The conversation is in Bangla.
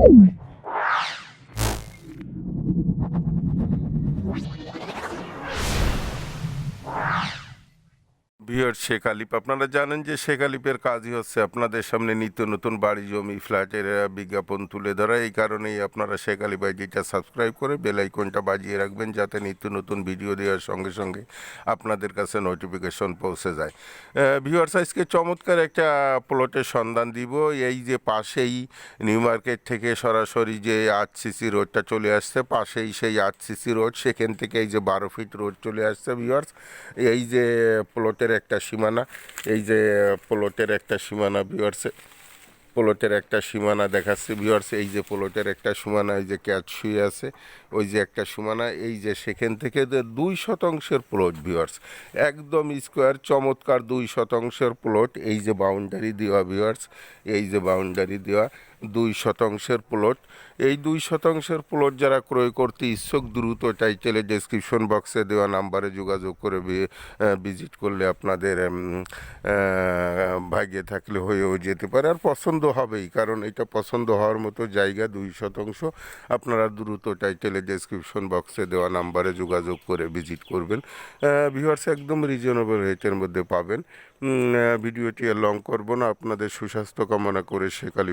Ooh. ভিওর শেখ আলিপ আপনারা জানেন যে শেখ আলিপের কাজই হচ্ছে আপনাদের সামনে নিত্য নতুন বাড়ি, জমি, ফ্ল্যাটের বিজ্ঞাপন তুলে ধরা। এই কারণেই আপনারা শেখ আলিপ আইডিটা সাবস্ক্রাইব করে বেল আইকনটা বাজিয়ে রাখবেন যাতে নিত্য নতুন ভিডিও দেওয়ার সঙ্গে সঙ্গে আপনাদের কাছে নোটিফিকেশন পৌঁছে যায়। ভিওর সাইজকে চমৎকার একটা প্লটের সন্ধান দিব। এই যে পাশেই নিউ মার্কেট থেকে সরাসরি যে আট সিসি রোডটা চলে আসছে, পাশেই সেই আট সিসি রোড, সেখান থেকে এই যে বারো ফিট রোড চলে আসছে ভিওয়ার্স এই যে প্লটের একটা সীমানা, এই যে প্লটের একটা সীমানা ভিওয়ার্সে প্লটের একটা সীমানা দেখাচ্ছে ভিওয়ার্স এই যে প্লটের একটা সীমানা, এই যে ক্যাচ শুয়ে আছে, ওই যে একটা সীমানা, এই যে সেখান থেকে দুই শতাংশের প্লট ভিওয়ার্স একদম স্কোয়ার চমৎকার দুই শতাংশের প্লট এই যে বাউন্ডারি দেওয়া ভিওয়ার্স এই যে বাউন্ডারি দেওয়া দুই শতাংশের প্লট। এই দুই শতাংশের প্লট যারা ক্রয় করতে ইচ্ছুক, দ্রুত টাইটেলে ডেসক্রিপশন বক্সে দেওয়া নাম্বারে যোগাযোগ করে ভিজিট করলে আপনাদের ভাগ্যে থাকলে হয়েও যেতে পারে। আর পছন্দ হবেই, কারণ এটা পছন্দ হওয়ার মতো জায়গা, দুই শতাংশ। আপনারা দ্রুত টাইটেলে ডেসক্রিপশন বক্সে দেওয়া নাম্বারে যোগাযোগ করে ভিজিট করবেন। ভিউয়ার্স একদম রিজনেবল রেটের মধ্যে পাবেন। ভিডিওটি লং করব না। আপনাদের সুস্বাস্থ্য কামনা করে শেখ আলী